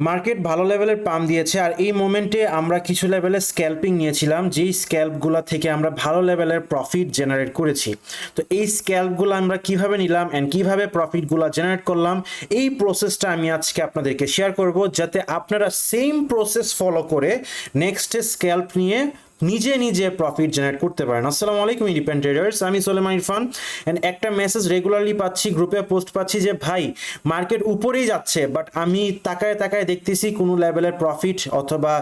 Market ভালো লেভেলের পাম দিয়েছে, আর এই মোমেন্টে আমরা কিছু লেভেলের স্ক্যাল্পিং নিয়েছিলাম, যেই স্ক্যাল্পগুলো থেকে আমরা ভালো লেভেলের প্রফিট জেনারেট করেছি। তো এই স্ক্যাল্পগুলো আমরা কীভাবে নিলাম অ্যান্ড কীভাবে প্রফিটগুলো জেনারেট করলাম, এই প্রসেসটা আমি আজকে আপনাদেরকে শেয়ার করব, যাতে আপনারা সেম প্রসেস ফলো করে নেক্সটে স্ক্যাল্প নিয়ে নিজে নিজে প্রফিট জেনারেট করতে পারেন। আসসালামু আলাইকুম ইন্ডিপেন্ডেন্ট ট্রেডার্স আমি সোলেমান ইরফান। অ্যান্ড একটা মেসেজ রেগুলারলি পাচ্ছি গ্রুপে পোস্ট পাচ্ছি যে, ভাই মার্কেট উপরেই যাচ্ছে বাট আমি তাকায় তাকায় দেখতেছি কোনো লেভেলের প্রফিট অথবা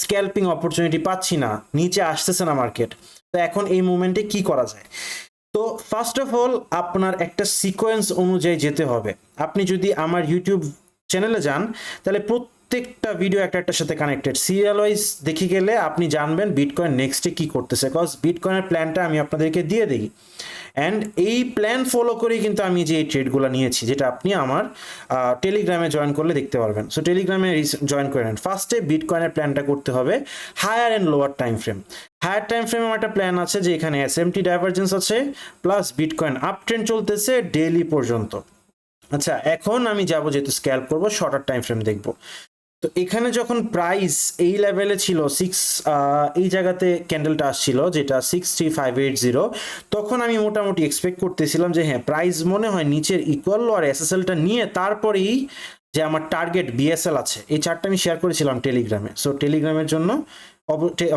স্ক্যাল্পিং অপরচুনিটি পাচ্ছি না। নিচে আসতেছে না মার্কেট তো এখন এই মুমেন্টে কি করা যায়? তো ফার্স্ট অফ অল আপনার একটা সিকোয়েন্স অনুযায়ী যেতে হবে। আপনি যদি আমার ইউটিউব চ্যানেলে যান, তাহলে প্রত্যেকটা ভিডিও একটা একটার সাথে কানেক্টেড সিরিয়াল ওয়াইজ দেখে গেলে আপনি জানবেন বিটকয়েন নেক্সটে কি করতেছে কজ বিটকয়েনের প্ল্যানটা আমি আপনাদেরকে দিয়ে দিই। অ্যান্ড এই প্ল্যান ফলো করেই কিন্তু আমি যে এই ট্রেডগুলো নিয়েছি, যেটা আপনি আমার টেলিগ্রামে জয়েন করলে দেখতে পারবেন। সো টেলিগ্রামে জয়েন করে নেন। ফার্স্টে বিটকয়েনের প্ল্যানটা করতে হবে higher and lower time frame higher time ফ্রেমে আমার একটা প্ল্যান আছে যে এখানে এস এম টি ডাইভারজেন্স আছে প্লাস বিটকয়েন আপ ট্রেন্ড চলতেছে ডেইলি পর্যন্ত। আচ্ছা এখন আমি যাব যেহেতু স্ক্যাল্প করব শর্টার টাইম ফ্রেম দেখব। তো এখানে যখন প্রাইস এই লেভেলে ছিল সিক্স এই জায়গাতে ক্যান্ডেলটা আসছিল, যেটা six three five eight zero তখন আমি মোটামুটি এক্সপেক্ট করতেছিলাম যে হ্যাঁ প্রাইস মনে হয় নিচের ইকুয়াল আর এসএসএলটা নিয়ে তারপরেই যে আমার টার্গেট বিএসএল আছে। এই চারটা আমি শেয়ার করেছিলাম টেলিগ্রামে সো টেলিগ্রামের জন্য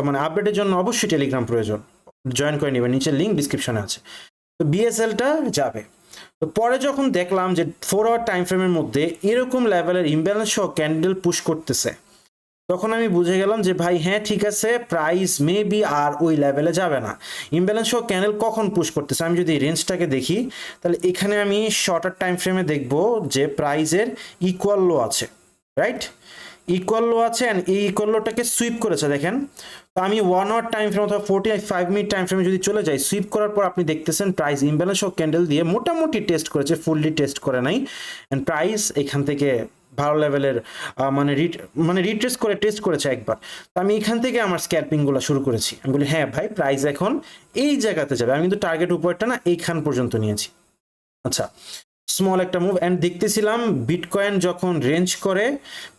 মানে আপডেটের জন্য অবশ্যই টেলিগ্রাম প্রয়োজন। জয়েন করে নেবেন নিচের লিঙ্ক ডিসক্রিপশনে আছে। তো বিএসএলটা যাবে। তো পরে যখন দেখলাম যে ফোর আওয়ার টাইম ফ্রেমের মধ্যে এরকম লেভেলের ইমব্যালেন্স সহ ক্যান্ডেল পুশ করতেছে, তখন আমি বুঝে গেলাম যে ভাই হ্যাঁ ঠিক আছে প্রাইস মে বি আর ওই লেভেলে যাবে না। ইমব্যালেন্স সহ ক্যান্ডেল কখন পুশ করতেছে? আমি যদি রেঞ্জটাকে দেখি, তাহলে এখানে আমি শর্টার টাইম ফ্রেমে দেখব যে প্রাইজের ইকুয়াল লো আছে রাইট ইকুয়াল আছে অ্যান্ড এই ইকুয়াল লোটাকে সুইপ করেছে, দেখেন। তো আমি ওয়ান আওয়ার টাইম ফ্রেম অথবা ফোর্টি ফাইভ মিনিট টাইম ফ্রেমে যদি চলে যাই সুইপ করার পর আপনি দেখতেছেন প্রাইস ইমব্যালেন্স ও ক্যান্ডেল দিয়ে মোটামুটি টেস্ট করেছে ফুললি টেস্ট করে নাই। অ্যান্ড প্রাইস এখান থেকে ভালো লেভেলের মানে রিট মানে রিট্রেস করে টেস্ট করেছে একবার। তো আমি এখান থেকে আমার স্ক্যাপিংগুলো শুরু করেছি। আমি বলি হ্যাঁ ভাই প্রাইস এখন এই জায়গাতে যাবে। আমি কিন্তু টার্গেট উপরটা না, এইখান পর্যন্ত নিয়েছি। আচ্ছা স্মল একটা মুভ অ্যান্ড দেখতেছিলাম বিটকয়েন যখন রেঞ্জ করে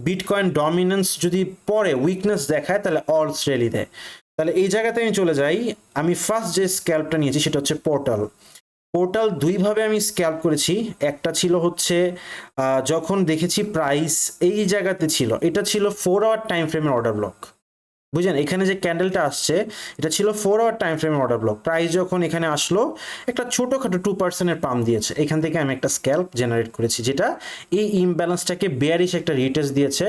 বিটকয়েন ডমিনেন্স যদি পরে উইকনেস দেখায়, তাহলে অলস রেলি দেয়। তাহলে এই জায়গাতে আমি চলে যাই। আমি ফার্স্ট যে স্ক্যাল্পটা নিয়েছি, সেটা হচ্ছে পোর্টাল পোর্টাল দুইভাবে আমি স্ক্যাল্প করেছি। একটা ছিল হচ্ছে যখন দেখেছি প্রাইস এই জায়গাতে ছিল, এটা ছিল ফোর আওয়ার টাইম ফ্রেমের অর্ডার ব্লক বুঝলেন? এখানে যে ক্যান্ডেলটা আসছে, এটা ছিল ফোর আওয়ার টাইম ফ্রেমের অর্ডার ব্লক প্রাইস যখন এখানে আসলো, একটা ছোটোখাটো টু পার্সেন্টের পাম দিয়েছে। এখান থেকে আমি একটা স্ক্যাল্প জেনারেট করেছি, যেটা এই ইমব্যালেন্সটাকে বেয়ারিশ একটা রিটেস্ট দিয়েছে।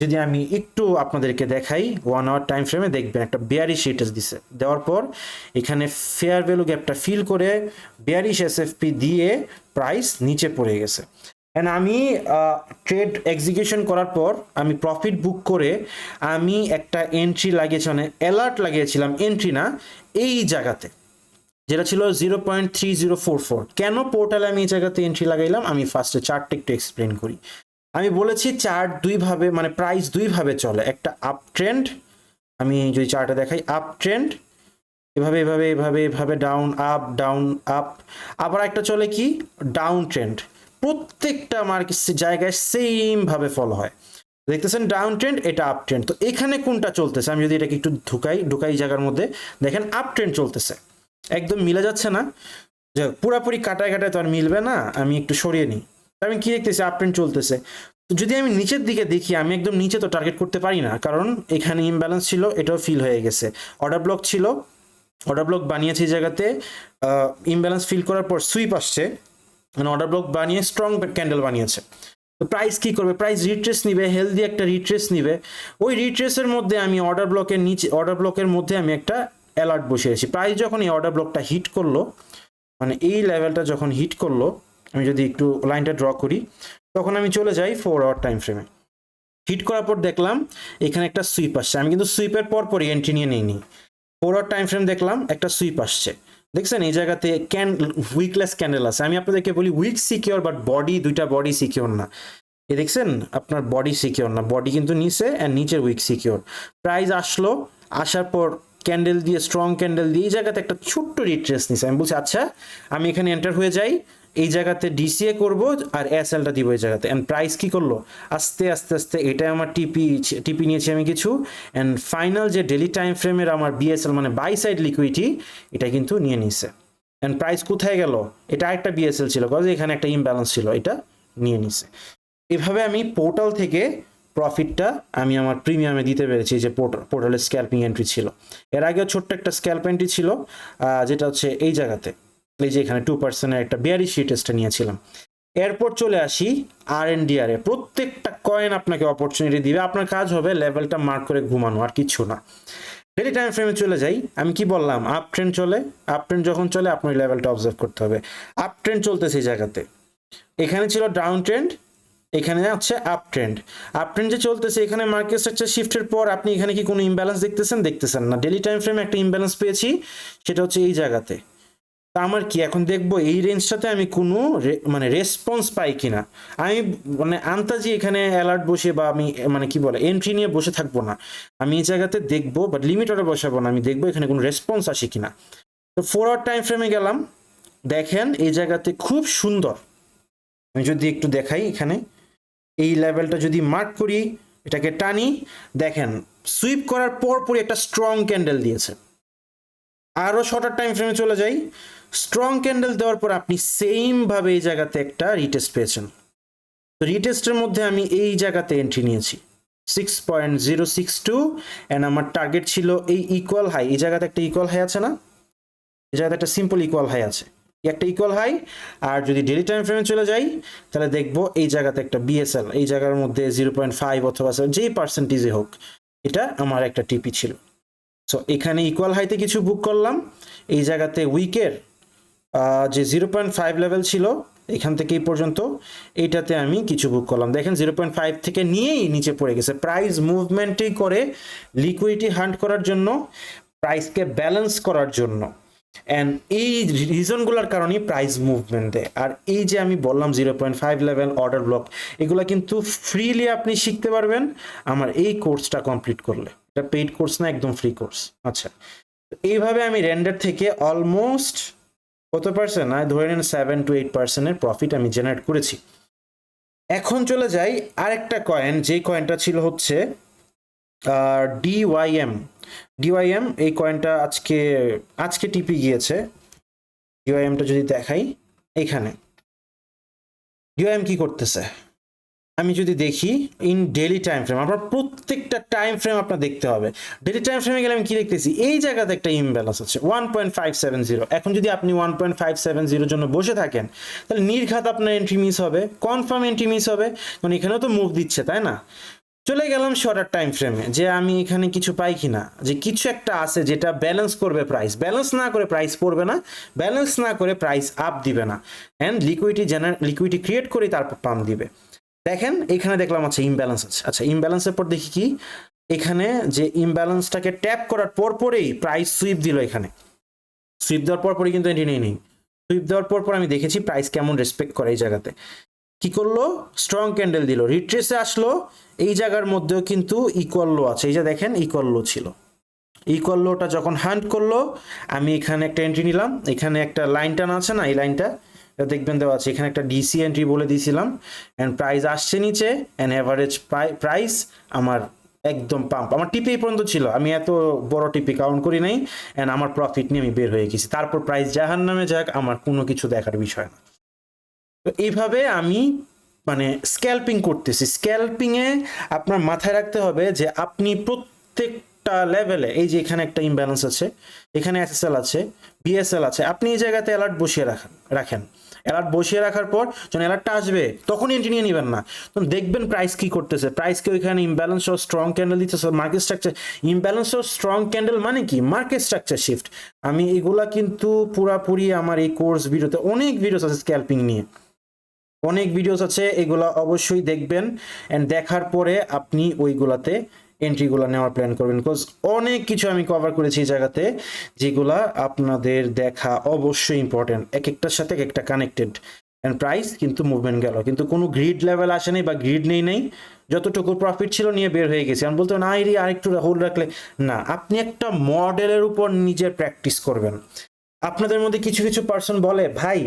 যদি আমি একটু আপনাদেরকে দেখাই ওয়ান আওয়ার টাইম ফ্রেমে দেখবেন, একটা বেয়ারিশ রিটেস্ট দিছে। দেওয়ার পর, এখানে ফেয়ার ভ্যালু গ্যাপটা ফিল করে বেয়ারিশ এসএফপি দিয়ে প্রাইস নিচে পড়ে গেছে। অ্যান্ড আমি ট্রেড এক্সিকিউশন করার পর আমি প্রফিট বুক করে আমি একটা এন্ট্রি লাগিয়েছি মানে অ্যালার্ট লাগিয়েছিলাম এন্ট্রি না, এই জায়গাতে, যেটা ছিল zero point three zero four four কেন পোর্টালে আমি এই জায়গাতে এন্ট্রি লাগাইলাম? আমি ফার্স্টে চার্টটা একটু এক্সপ্লেন করি। আমি বলেছি চার্ট দুইভাবে মানে প্রাইস দুইভাবে চলে। একটা আপ ট্রেন্ড আমি যদি চার্টে দেখাই আপ ট্রেন্ড এভাবে এভাবে এভাবে এভাবে ডাউন আপ ডাউন আপ আবার একটা চলে কি? ডাউন ট্রেন্ড প্রত্যেকটা মার্কেট জায়গায় সেম ভাবে ফলো হয়। দেখতেছেন ডাউন ট্রেন্ড এটা আপ ট্রেন্ড তো এখানে কোনটা চলতেছে? আমি যদি এটাকে একটু ঢুকাই ঢুকাই জায়গার মধ্যে, দেখেন আপ ট্রেন্ড চলতেছে। একদম মিলে যাচ্ছে না। যে পুরাপুরি কাটায় কাটায় তো আর মিলবে না, আমি একটু সরিয়ে নিই। আমি কি দেখতেছি? আপ ট্রেন্ড চলতেছে। তো যদি আমি নিচের দিকে দেখি, আমি একদম নিচে তো টার্গেট করতে পারি না, কারণ এখানে ইমব্যালেন্স ছিল, এটাও ফিল হয়ে গেছে। অর্ডার ব্লক ছিল অর্ডার ব্লক বানিয়েছে জায়গাতে ইমব্যালেন্স ফিল করার পর সুইপ আসছে। মানে অর্ডার ব্লক বানিয়ে স্ট্রং ক্যান্ডেল বানিয়েছে। তো প্রাইস কী করবে? প্রাইস রিট্রেস নিবে হেলদি একটা রিট্রেস নিবে। ওই রিট্রেসের মধ্যে আমি অর্ডার ব্লকের নিচে অর্ডার ব্লকের মধ্যে আমি একটা অ্যালার্ট বসিয়েছি প্রাইস যখন এই অর্ডার ব্লকটা হিট করল মানে এই লেভেলটা যখন হিট করল, আমি যদি একটু লাইনটা ড্র করি, তখন আমি চলে যাই ফোর আওয়ার টাইম ফ্রেমে হিট করার পর দেখলাম এখানে একটা সুইপ আসছে। আমি কিন্তু সুইপের পর পরই এন্ট্রি নিয়ে নিইনি। ফোর আওয়ার টাইম ফ্রেম দেখলাম একটা সুইপ আসছে। দেখছেন, এই জায়গাতে ক্যান উইকলেস ক্যান্ডেল আছে। আমি আপনাদেরকে বলি উইক সিকিওর বাট বডি দুইটা বডি সিকিওর না। এ দেখছেন, আপনার বডি সিকিওর না। বডি কিন্তু নিচে অ্যান্ড নিচের উইক সিকিওর প্রাইস আসলো, আসার পর ক্যান্ডেল দিয়ে স্ট্রং ক্যান্ডেল দিয়ে, এই জায়গাতে একটা ছোট্ট রিট্রেস নিছে। আমি বলছি আচ্ছা আমি এখানে এন্টার হয়ে যাই। এই জায়গাতে ডিসিএ করব আর এসএলটা দিব এই জায়গাতে। অ্যান্ড প্রাইস কি করল? আস্তে আস্তে আস্তে এটা আমার টিপি টিপি নিয়েছি আমি কিছু। অ্যান্ড ফাইনাল যে ডেলি টাইম ফ্রেমের আমার বিএসএল মানে বাই সাইড লিকুইডিটি এটা কিন্তু নিয়ে নিছে। অ্যান্ড প্রাইস কোথায় গেল? এটা একটা বিএসএল ছিল কজ এখানে একটা ইমব্যালেন্স ছিল, এটা নিয়ে নিছে। এভাবে আমি পোর্টাল থেকে প্রফিটটা আমি আমার প্রিমিয়ামে দিতে পেরেছি, যে পোর্টালের স্ক্যাল্পিং এন্ট্রি ছিল। এর আগেও ছোট্ট একটা স্ক্যাল্প এন্ট্রি ছিল যেটা হচ্ছে এই জায়গাতে। এই যে এখানে টু পার্সেন্টের একটা বিয়ারি শিটেসটা নিয়েছিলাম। এরপর চলে আসি আর এন ডিআর প্রত্যেকটা কয়েন আপনাকে অপরচুনিটি দিবে। আপনার কাজ হবে লেভেলটা মার্ক করে ঘুমানো, আর কিছু না। ডেলি টাইম ফ্রেমে চলে যাই। আমি কি বললাম? আপ ট্রেন্ড চলে। আপ ট্রেন্ড যখন চলে, আপনার লেভেলটা অবজার্ভ করতে হবে। আপ ট্রেন্ড চলতেছে এই জায়গাতে। এখানে ছিল ডাউন ট্রেন্ড এখানে হচ্ছে আপ ট্রেন্ড আপ ট্রেন্ড যে চলতেছে, এখানে মার্কেট স্ট্রাকচার শিফটের পর আপনি এখানে কি কোনো ইমব্যালেন্স দেখতেছেন? দেখতেছেন না। ডেলি টাইম ফ্রেমে একটা ইমব্যালেন্স পেয়েছি। সেটা হচ্ছে এই জায়গাতে। তা আমার কি, এখন দেখব এই রেঞ্জটাতে আমি কোনো মানে রেসপন্স পাই কিনা? আমি মানে আন্তাজি এখানে অ্যালার্ট বসে বা আমি মানে কি বলে এন্ট্রি নিয়ে বসে থাকব না। আমি এই জায়গাতে দেখব বাট লিমিট অর্ডার বসাবো না, আমি দেখব এখানে কোনো রেসপন্স আসে কিনা। তো ফোর আওয়ার টাইম ফ্রেমে গেলাম। দেখেন এই জায়গাতে খুব সুন্দর। আমি যদি একটু দেখাই এখানে। এই লেভেলটা যদি মার্ক করি, এটাকে টানি, দেখেন সুইপ করার পর পরই একটা স্ট্রং ক্যান্ডেল দিয়েছে। আরও শর্টার টাইম ফ্রেমে চলে যাই। স্ট্রং ক্যান্ডেল দেওয়ার পর আপনি সেম ভাবে এই জায়গাতে একটা রিটেস্ট পেয়েছেন। তো রিটেস্টের মধ্যে আমি এই জায়গাতে এন্ট্রি নিয়েছি। Six point zero six two and আমার টার্গেট ছিল এই ইকুয়াল হাই এই জায়গাতে একটা ইকুয়াল হাই আছে না? এই জায়গাতে একটা সিম্পল ইকুয়াল হাই আছে। একটা ইকুয়াল হাই আর যদি ডেলি টাইম ফ্রেমে চলে যাই, তাহলে দেখব এই জায়গাতে একটা বিএসএল এই জায়গার মধ্যে জিরো পয়েন্ট ফাইভ অথবা যেই পার্সেন্টেজে হোক, এটা আমার একটা টিপি ছিল। সো এখানে ইকুয়াল হাইতে কিছু বুক করলাম। এই জায়গাতে উইকের যে জিরো পয়েন্ট ফাইভ লেভেল ছিল, এখান থেকে এই পর্যন্ত, এইটাতে আমি কিছু বুক করলাম। দেখেন, জিরো পয়েন্ট ফাইভ থেকে নিয়েই নিচে পড়ে গেছে। প্রাইস মুভমেন্টই করে লিকুইডিটি হান্ট করার জন্য প্রাইসকে ব্যালেন্স করার জন্য। অ্যান্ড এই রিজনগুলোর কারণেই প্রাইস মুভমেন্ট দেয় আর এই যে আমি বললাম zero point five level order block এগুলো কিন্তু ফ্রিলি আপনি শিখতে পারবেন আমার এই কোর্সটা কমপ্লিট করলে। এটা পেইড কোর্স না, একদম ফ্রি কোর্স আচ্ছা এইভাবে আমি রেন্ডার থেকে অলমোস্ট কত পার্সেন্ট আর ধরে নিন সেভেন টু এইট পার্সেন্টের প্রফিট আমি জেনারেট করেছি। এখন চলে যাই আরেকটা কয়েন যে কয়েনটা ছিল হচ্ছে ডিওয়াইএম ডিওয়াইএম এই কয়েনটা আজকে আজকে টিপি গিয়েছে। ডিওয়াইএমটা যদি দেখাই, এখানে। ডিওয়াইএম কি করতেছে? আমি যদি দেখি ইন ডেলি টাইম ফ্রেম আপনার প্রত্যেকটা টাইম ফ্রেম আপনার দেখতে হবে। ডেলি টাইম ফ্রেমে গেলে আমি কি দেখতেছি? এই জায়গাতে একটা ইমব্যালেন্স আছে one point five seven zero এখন যদি আপনি ওয়ান পয়েন্ট ফাইভ সেভেন জিরোর জন্য বসে থাকেন, তাহলে নির্ঘাত আপনার এন্ট্রি মিস হবে কনফার্ম এন্ট্রি মিস হবে, কারণ এখানেও তো মুভ দিচ্ছে, তাই না? চলে গেলাম শর্টার টাইম ফ্রেমে যে আমি এখানে কিছু পাই কি না যে কিছু একটা আছে যেটা ব্যালেন্স করবে প্রাইস ব্যালেন্স না করে প্রাইস পড়বে না ব্যালেন্স না করে প্রাইস আপ দিবে না। অ্যান্ড লিকুইডিটি জেনার লিকুইডিটি ক্রিয়েট করে তারপর পাম্প দিবে। দেখেন, এখানে দেখলাম আচ্ছা ইমব্যালেন্স আছে। আচ্ছা ইমব্যালেন্সের পর দেখি কি? এখানে যে ইমব্যালেন্সটাকে ট্যাপ করার পর পরেই প্রাইস সুইপ দিল এখানে। সুইপ দেওয়ার পর পরই কিন্তু এটি নেই নেই। সুইপ দেওয়ার পর পর আমি দেখেছি প্রাইস কেমন রেসপেক্ট করে এই জায়গাতে। কি করল? স্ট্রং ক্যান্ডেল দিল। রিট্রেসে আসলো। এই জায়গার মধ্যেও কিন্তু ইকুয়াল লো আছে। এই যে দেখেন ইকুয়াল লো ছিল। ইকুয়াল লোটা যখন হান্ট করল, আমি এখানে একটা এন্ট্রি নিলাম। এখানে একটা লাইন টান আছে না? এই লাইনটা দেখবেন দেওয়া আছে। এখানে একটা ডিসি এন্ট্রি বলে দিয়েছিলাম। অ্যান্ড প্রাইস আসছে নিচে অ্যান্ড অ্যাভারেজ প্রাইস আমার একদম পাম্প আমার টিপি পর্যন্ত ছিল। আমি এত বড় টিপি কাউন্ট করি নাই। অ্যান্ড আমার প্রফিট নিয়ে আমি বের হয়ে গেছি। তারপর প্রাইস জাহান নামে যাক, আমার কোনো কিছু দেখার বিষয় না। তো এইভাবে আমি মানে স্ক্যাল্পিং করতেছি। স্ক্যাল্পিংয়ে আপনার মাথায় রাখতে হবে যে আপনি প্রত্যেকটা লেভেলে এই যে এখানে একটা ইমব্যালেন্স আছে, এখানে এসএসএল আছে বিএসএল আছে, আপনি এই জায়গাতে অ্যালার্ট বসিয়ে রাখেন রাখেন। অ্যালার্ট বসিয়ে রাখার পর যখন অ্যালার্টটা আসবে, তখনই এন্ট্রি নিয়ে নেবেন না। তখন দেখবেন প্রাইস কি করতেছে। প্রাইসকে ওইখানে ইমব্যালেন্স ও স্ট্রং ক্যান্ডেল দিতেছে। মার্কেট স্ট্রাকচার ইমব্যালেন্স ও স্ট্রং ক্যান্ডেল মানে কি? মার্কেট স্ট্রাকচার শিফট আমি এগুলা কিন্তু পুরাপুরি আমার এই কোর্স ভিডিওতে অনেক ভিডিওস আছে স্ক্যাল্পিং নিয়ে। অনেক ভিডিওস আছে, এগুলা অবশ্যই দেখবেন। অ্যান্ড দেখার পরে আপনি ওইগুলাতে এন্ট্রিগুলো নেওয়ার প্ল্যান করবেন বিকজ অনেক কিছু আমি কভার করেছি এই জায়গাতে যেগুলা আপনাদের দেখা অবশ্যই ইম্পর্টেন্ট এক একটার সাথে এক একটা কানেক্টেড অ্যান্ড প্রাইস কিন্তু মুভমেন্ট গেল। কিন্তু কোনো গ্রিড লেভেল আসে নাই বা গ্রিড নেই নেই। যতটুকু প্রফিট ছিল নিয়ে বের হয়ে গেছি। আমি বলতো না এরি আরেকটু হোল্ড রাখলে। না, আপনি একটা মডেলের উপর নিজের প্র্যাকটিস করবেন। আপনাদের মধ্যে কিছু কিছু পার্সন বলে, ভাই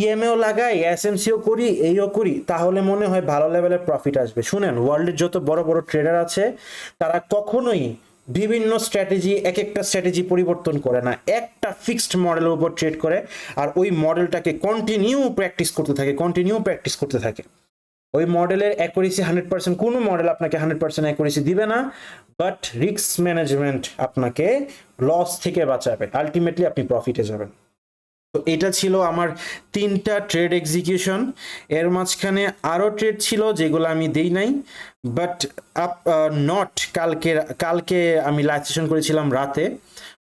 ইএমএও লাগাই এসএমসিও করি, এইও করি, তাহলে মনে হয় ভালো লেভেলের প্রফিট আসবে। শুনেন ওয়ার্ল্ডের যত বড় বড় ট্রেডার আছে, তারা কখনোই বিভিন্ন স্ট্র্যাটেজি এক একটা স্ট্র্যাটেজি পরিবর্তন করে না। একটা ফিক্সড মডেলের উপর ট্রেড করে, আর ওই মডেলটাকে কন্টিনিউ প্র্যাকটিস করতে থাকে কন্টিনিউ প্র্যাকটিস করতে থাকে। ওই মডেলের অ্যাকুরেসি হান্ড্রেড পার্সেন্ট কোনো মডেল আপনাকে হান্ড্রেড পার্সেন্ট অ্যাকুরেসি দিবে না বাট রিস্ক ম্যানেজমেন্ট আপনাকে লস থেকে বাঁচাবে। আলটিমেটলি আপনি প্রফিটে যাবেন। তো এটা ছিল আমার তিনটা ট্রেড এক্সিকিউশন এর মাঝখানে আরও ট্রেড ছিল যেগুলো আমি দেই নাই বাট আপ নট কালকে কালকে আমি লাইভ সেশন করেছিলাম রাতে।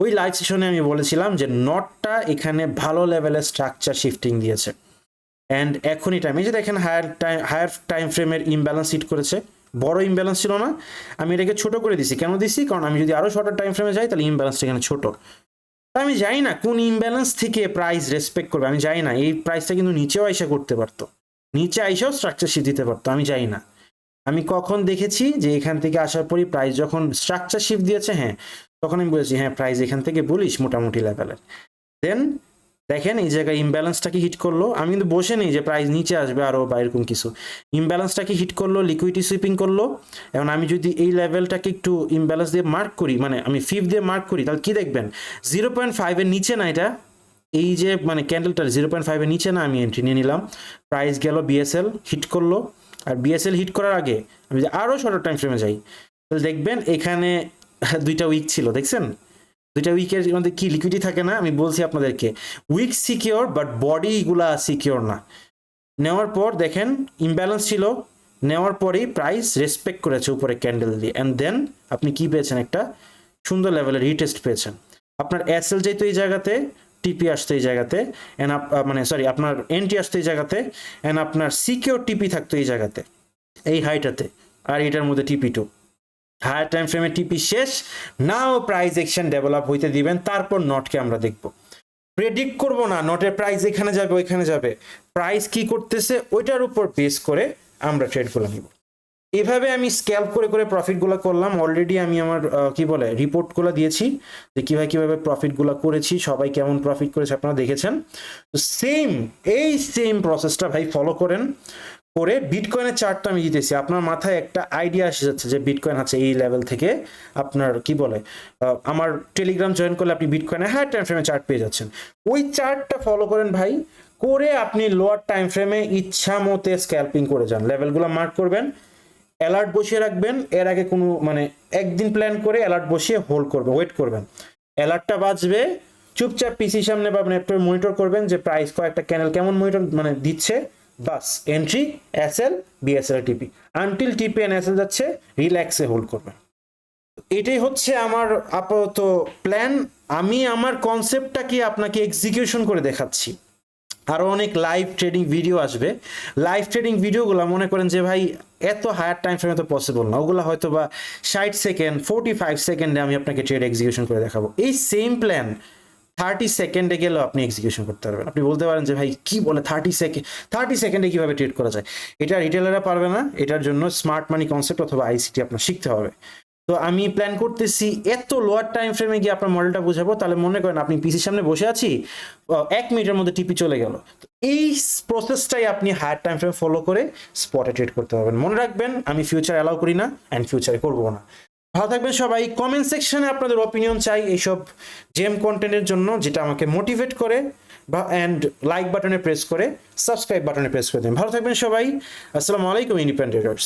ওই লাইভ সেশনে আমি বলেছিলাম যে নটটা এখানে ভালো লেভেলের স্ট্রাকচার শিফটিং দিয়েছে। অ্যান্ড এখনই টাইম এই যে দেখেন হায়ার টাইম হায়ার টাইম ফ্রেমের ইমব্যালেন্স হিট করেছে, বড় ইমব্যালেন্স ছিল না। আমি এটাকে ছোট করে দিছি। কেন দিছি? কারণ আমি যদি আরও শর্টার টাইম ফ্রেমে যাই, তাহলে ইমব্যালেন্সটা এখানে ছোট। আমি জানি না কোন ইমব্যালেন্স থেকে প্রাইস রেসপেক্ট করবে, আমি জানি না। এই প্রাইসটা কিন্তু নিচেও আইসা করতে পারতো। নিচে আইসাও স্ট্রাকচার শিফট দিতে পারতো, আমি জানি না। আমি কখন দেখেছি যে এখান থেকে আসার পরই প্রাইস যখন স্ট্রাকচার শিফট দিয়েছে হ্যাঁ তখন আমি বলেছি হ্যাঁ প্রাইস এখান থেকে বলিস মোটামুটি লেভেলের দেন দেখেন এই জায়গায় ইমব্যালেন্সটাকে হিট করল? আমি কিন্তু বসে নেই যে প্রাইস নিচে আসবে আরও বা এরকম কিছু। ইমব্যালেন্সটাকে হিট করল? লিকুইডিটি সুইপিং করল? এখন আমি যদি এই লেভেলটাকে একটু ইমব্যালেন্স দিয়ে মার্ক করি মানে আমি ফিফ দিয়ে মার্ক করি, তাহলে কি দেখবেন? জিরো পয়েন্ট ফাইভের নিচে না এটা? এই যে মানে ক্যান্ডেলটার জিরো পয়েন্ট ফাইভের নিচে না আমি এন্ট্রি নিয়ে নিলাম। প্রাইস গেল বিএসএল হিট করল। আর বিএসএল হিট করার আগে আমি যদি আরও শর্ট টাইম ফ্রেমে যাই, তাহলে দেখবেন এখানে দুইটা উইক ছিল, দেখছেন? দুইটা উইকের মধ্যে কি লিকুইডিটি থাকে না, আমি বলছি আপনাদেরকে। উইক সিকিওর বাট বডিগুলা সিকিওর না। নেওয়ার পর দেখেন ইমব্যালেন্স ছিল। নেওয়ার পরেই প্রাইস রেসপেক্ট করেছে উপরে ক্যান্ডেল দিয়ে। অ্যান্ড দেন আপনি কি পেয়েছেন একটা? সুন্দর লেভেলের রিটেস্ট পেয়েছেন। আপনার এসএল যেহেতু এই জায়গাতে টিপি আসতো এই জায়গাতে অ্যান্ড মানে সরি আপনার এনটি আসতো এই জায়গাতে অ্যান্ড আপনার সিকিওর টিপি থাকতো এই জায়গাতে, এই হাইটাতে আর এটার মধ্যে টিপি টু হায়ার টাইম ফ্রেমে টিপি শেষ নাও প্রাইস একশন ডেভেলপ হইতে দিবেন, তারপর নটকে আমরা দেখব। প্রেডিক্ট করব না নটের প্রাইস এখানে যাবে, ওইখানে যাবে। প্রাইস কি করতেছে, ওইটার উপর বেস করে আমরা ট্রেডগুলো নিব। এভাবে আমি স্ক্যাল্প করে করে প্রফিটগুলো করলাম। অলরেডি আমি আমার কি বলে রিপোর্টগুলো দিয়েছি যে কীভাবে কীভাবে প্রফিটগুলো করেছি, সবাই কেমন প্রফিট করেছে আপনারা দেখেছেন। তো সেম এই সেম প্রসেসটা ভাই ফলো করেন। করে বিটকয়েনের চার্টটা আমি দিতেছি। আপনার মাথায় একটা আইডিয়া এসে যাচ্ছে যে বিটকয়েন আছে এই লেভেল থেকে আপনার কি বলে আমার টেলিগ্রাম জয়েন করলে আপনি বিটকয়েনে হ্যাঁ টাইম ফ্রেমে চার্ট পেয়ে যাচ্ছেন। ওই চার্টটা ফলো করেন ভাই, করে আপনি লোয়ার টাইম ফ্রেমে ইচ্ছা মতে স্ক্যাল্পিং করে যান। লেভেলগুলো মার্ক করবেন অ্যালার্ট বসিয়ে রাখবেন, এর আগে কোনো মানে একদিন প্ল্যান করে অ্যালার্ট বসিয়ে হোল্ড করবেন ওয়েট করবেন। অ্যালার্টটা বাজবে, চুপচাপ পিসি সামনে পাবেন একটু মনিটর করবেন যে প্রাইস কয়েকটা ক্যানেল কেমন মনিটর মানে দিচ্ছে। বাস entry SL BSL TP until TP and SL যাচ্ছে রিল্যাক্সে হোল্ড করবেন এটাই হচ্ছে আমার আপাতত প্ল্যান আমি আমার কনসেপ্টটাকে আপনাকে এক্সিকিউশন করে দেখাচ্ছি। আরও অনেক লাইভ ট্রেডিং ভিডিও আসবে। লাইভ ট্রেডিং ভিডিওগুলো মনে করেন যে ভাই, এত হায়ার টাইম ফ্রেমে তো পসিবল না। ওগুলো হয়তো বা ষাট সেকেন্ড ফোর্টি ফাইভ সেকেন্ডে আমি আপনাকে ট্রেড এক্সিকিউশন করে দেখাবো। এই সেম প্ল্যান থার্টি সেকেন্ডে গেলেও আপনি এক্সিকিউশন করতে পারবেন। আপনি বলতে পারেন যে, ভাই, কি বলে থার্টি সেকেন্ড থার্টি সেকেন্ডে কীভাবে ট্রেড করা যায়? এটা রিটেলাররা পারবে না। এটার জন্য স্মার্ট মানি কনসেপ্ট অথবা আইসিটি আপনার শিখতে হবে। তো আমি প্ল্যান করতেছি এত লোয়ার টাইম ফ্রেমে গিয়ে আপনার মডেলটা বোঝাবো। তাহলে মনে করেন আপনি পিসির সামনে বসে আছি এক মিনিটের মধ্যে টিপি চলে গেল। এই প্রসেসটাই আপনি হায়ার টাইম ফ্রেম ফলো করে স্পটে ট্রেড করতে পারবেন। মনে রাখবেন, আমি ফিউচার অ্যালাউ করি না অ্যান্ড ফিউচারে করব না। ভালো থাকবেন সবাই। কমেন্ট সেকশনে আপনাদের অপিনিয়ন চাই এইসব জেম কন্টেন্টের জন্য, যেটা আমাকে মোটিভেট করে বা অ্যান্ড লাইক বাটনে প্রেস করে সাবস্ক্রাইব বাটনে প্রেস করে দেন। ভালো থাকবেন সবাই। আসসালামু আলাইকুম ইন্ডিপেন্ডেন্টার্স